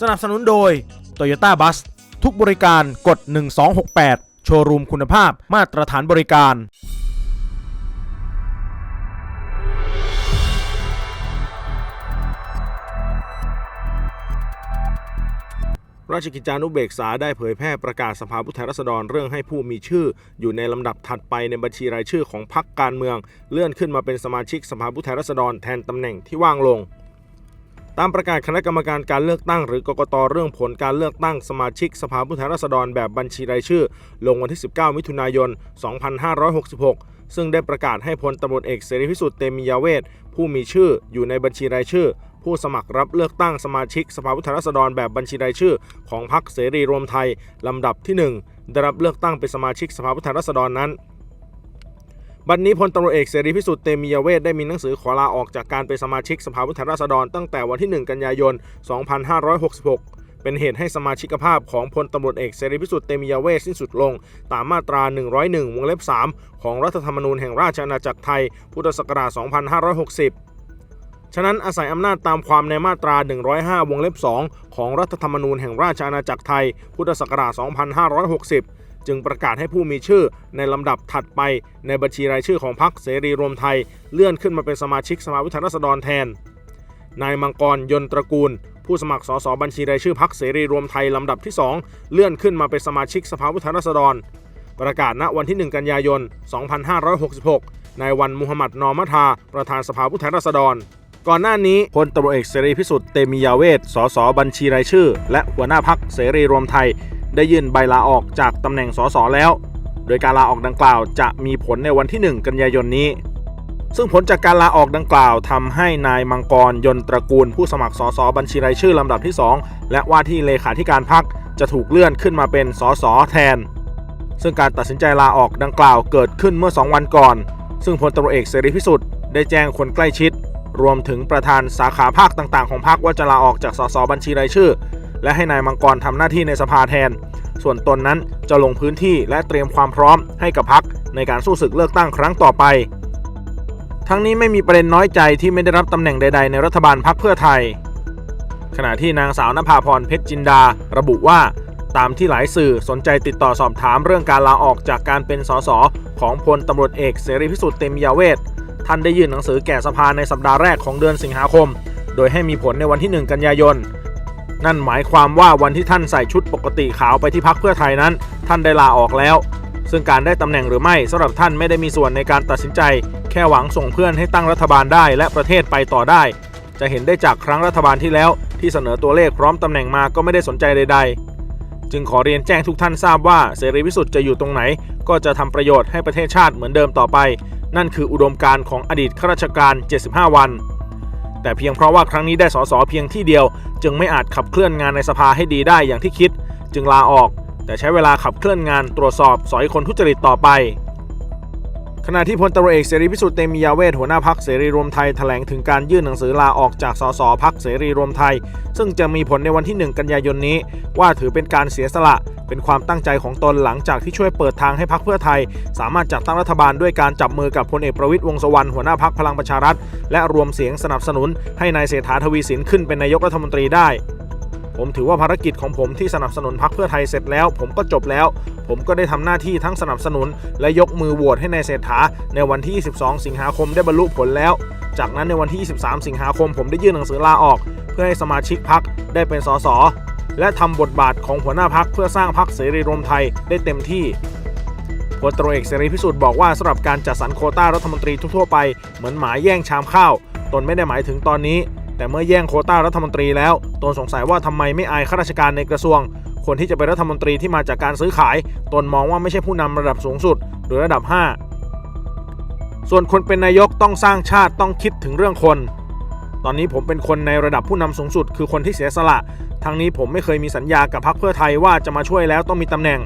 สนับสนุนโดย Toyota Bus ทุกบริการกด 1268 โชว์รูมคุณภาพมาตรฐานบริการ ราชกิจจานุเบกษาได้เผยแพร่ประกาศสภาผู้แทนราษฎรเรื่องให้ผู้มีชื่อ อยู่ในลำดับถัดไปในบัญชีรายชื่อของพรรคการเมือง เลื่อนขึ้นมาเป็นสมาชิกสภาผู้แทนราษฎรแทนตำแหน่งที่ว่างลง ตามประกาศคณะกรรมการการเลือกตั้งหรือกกตเรื่องผลการเลือกตั้งสมาชิกสภาผู้แทนราษฎรแบบบัญชีรายชื่อ ลงวันที่ 19 มิถุนายน 2566 ซึ่งได้ประกาศให้พลตำรวจเอกเสรีพิสุทธิ์เตมียาเวทผู้มีชื่ออยู่ในบัญชีรายชื่อ ผู้สมัครรับเลือกตั้งสมาชิกสภาผู้แทนราษฎรแบบบัญชีรายชื่อ ของพรรคเสรีรวมไทยลำดับที่ 1 ได้รับเลือกตั้งเป็นสมาชิกสภาผู้แทนราษฎรนั้น บัดนนี้พลตำรวจเอกเสรีพิสุทธิ์เตมียเวทได้มีหนังสือขอลาออกจากการเป็นสมาชิกสภาผู้แทนราษฎรตั้งแต่วันที่ 1 กันยายน 2566 เป็นเหตุให้สมาชิกภาพของพลตำรวจเอกเสรีพิสุทธิ์เตมียเวทสิ้นสุดลง ตามมาตรา 101 วงเล็บ 3 ของรัฐธรรมนูญแห่งราชอาณาจักรไทย พุทธศักราช 2560ฉะนั้นอาศัยอำนาจตามความในมาตรา 105 วงเล็บ 2 ของรัฐธรรมนูญแห่งราชอาณาจักรไทย พุทธศักราช 2560 จึงประกาศให้ผู้มีชื่อในลำดับถัดไปในบัญชีรายชื่อของพรรคเสรีรวมไทย เลื่อนขึ้นมาเป็นสมาชิกสภาผู้แทนราษฎรแทน นายมังกรยนตระกูล ผู้สมัครสสบัญชีรายชื่อพรรคเสรีรวมไทยลำดับที่ 2 เลื่อนขึ้นมาเป็นสมาชิกสภาผู้แทนราษฎร ประกาศณวันที่ 1 กันยายน 2566 นายวันมุฮัมหมัดนอมัทา ประธานสภาผู้แทนราษฎรก่อนหน้านี้พลตำรวจเอกเสรีพิสุทธิ์เตมียาเวทสสบัญชีรายชื่อ และหัวหน้าพักเสรีรวมไทย ได้ยื่นใบลาออกจากตำแหน่งสสแล้ว โดยการลาออกดังกล่าวจะมีผลในวันที่ 1 กันยายนนี้ ซึ่งผลจากการลาออกดังกล่าวทำให้นายมังกรยนตระกูลผู้สมัครสสบัญชีรายชื่อลำดับที่ 2 และว่าที่เลขาธิการพักจะถูกเลื่อนขึ้นมาเป็นสสแทน ซึ่งการตัดสินใจลาออกดังกล่าวเกิดขึ้นเมื่อ 2 วันก่อน ซึ่งพลตรเอกเสรีพิสุทธิ์ได้แจ้งคนใกล้ชิด รวมถึงประธานสาขาภาคต่างๆ ของพรรคว่าจะลาออกจากสสบัญชีรายชื่อ และให้นายมังกรทำหน้าที่ในสภาแทน ส่วนตนนั้นจะลงพื้นที่และเตรียมความพร้อมให้กับพรรคในการสู้ศึกเลือกตั้งครั้งต่อไป ทั้งนี้ไม่มีประเด็นน้อยใจที่ไม่ได้รับตำแหน่งใด ๆ ในรัฐบาลพรรคเพื่อไทย ขณะที่นางสาวนภาพรเพชรจินดา ระบุว่า ตามที่หลายสื่อสนใจติดต่อสอบถามเรื่องการลาออกจากการเป็นสสของพลตำรวจเอกเสรีพิสุทธิ์เตมียาเวทท่านได้ยื่นหนังสือแก่สภาในสัปดาห์แรกของเดือนสิงหาคม โดยให้มีผลในวันที่ 1 กันยายน นั่นหมายความว่าวันที่ท่านใส่ชุดปกติขาวไปที่พักเพื่อไทยนั้น ท่านได้ลาออกแล้ว ซึ่งการได้ตำแหน่งหรือไม่สำหรับท่านไม่ได้มีส่วนในการตัดสินใจ แค่หวังส่งเพื่อนให้ตั้งรัฐบาลได้และประเทศไปต่อได้ จะเห็นได้จากครั้งรัฐบาลที่แล้ว ที่เสนอตัวเลขพร้อมตำแหน่งมาก็ไม่ได้สนใจใด ๆจึงขอเรียนแจ้งทุกท่านทราบว่าเสรีพิสุทธิ์จะอยู่ตรงไหน ก็จะทำประโยชน์ให้ประเทศชาติเหมือนเดิมต่อไป นั่นคืออุดมการณ์ของอดีตข้าราชการ 75 วัน แต่เพียงเพราะว่าครั้งนี้ได้สสเพียงที่เดียว จึงไม่อาจขับเคลื่อนงานในสภาให้ดีได้อย่างที่คิด จึงลาออก แต่ใช้เวลาขับเคลื่อนงานตรวจสอบสอยคนทุจริตต่อไป ขณะที่พลตำรวจเอกเสรีพิสุทธิ์เตมียาเวทหัวหน้าพักเสรีรวมไทยแถลงถึงการยื่นหนังสือลาออกจากสสพักเสรีรวมไทย ซึ่งจะมีผลในวันที่ 1 กันยายนนี้ ว่าถือเป็นการเสียสละ เป็นความตั้งใจของตนหลังจากที่ช่วยเปิดทางให้พักเพื่อไทย สามารถจัดตั้งรัฐบาลด้วยการจับมือกับพลเอกประวิตยวงสุวรรณหัวหน้าพักพลังประชารัฐ และรวมเสียงสนับสนุนให้นายเศรษฐาทวีสินขึ้นเป็นนายกรัฐมนตรีได้ ผมถือว่าภารกิจของผมที่สนับสนุนพรรคเพื่อไทยเสร็จแล้ว ผมก็จบแล้ว ผมก็ได้ทำหน้าที่ทั้งสนับสนุน และยกมือโหวตให้ในายเศรษฐา ในวันที่22สิงหาคมได้บรรลุผลแล้ว จากนั้นในวันที่ 23 สิงหาคม ผมได้ยื่นหนังสือลาออก เพื่อให้สมาชิกพรรคได้เป็นสสและทำบทบาทของหัวหน้าพรรคเพื่อสร้างพรรคเสรีรวมไทยได้เต็มที่พลตรเอกเสรีพิสุทธิ์บอกว่าสำหรับการจัดสรรโคต้ารัฐมนตรีทั่วไปเหมือนหมาแย่งชามข้าว ตนไม่ได้หมายถึงตอนนี้ แต่เมื่อแย่งโคต้ารัฐมนตรีแล้วตนสงสัยว่าทำไมไม่อายข้าราชการในกระทรวง คนที่จะเป็นรัฐมนตรีที่มาจากการซื้อขาย ตนมองว่าไม่ใช่ผู้นำระดับสูงสุด หรือระดับ 5 ส่วนคนเป็นนายกต้องสร้างชาติต้องคิดถึงเรื่องคน ตอนนี้ผมเป็นคนในระดับผู้นำสูงสุด คือคนที่เสียสละ ทั้งนี้ผมไม่เคยมีสัญญากับพรรคเพื่อไทยว่าจะมาช่วยแล้วต้องมีตำแหน่ง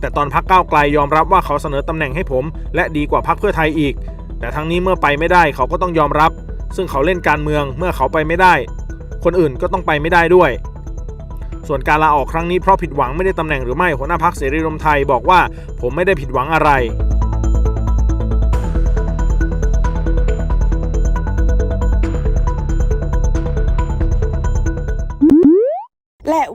แต่ตอนพรรคก้าวไกลยอมรับว่าเขาเสนอตำแหน่งให้ผม และดีกว่าพรรคเพื่อไทยอีก แต่ทั้งนี้เมื่อไปไม่ได้เขาก็ต้องยอมรับ ซึ่งเขาเล่นการเมืองเมื่อเขาไปไม่ได้ คนอื่นก็ต้องไปไม่ได้ด้วย ส่วนการลาออกครั้งนี้เพราะผิดหวังไม่ได้ตำแหน่งหรือไม่หัวหน้าพักเสรีรวมไทยบอกว่าผมไม่ได้ผิดหวังอะไร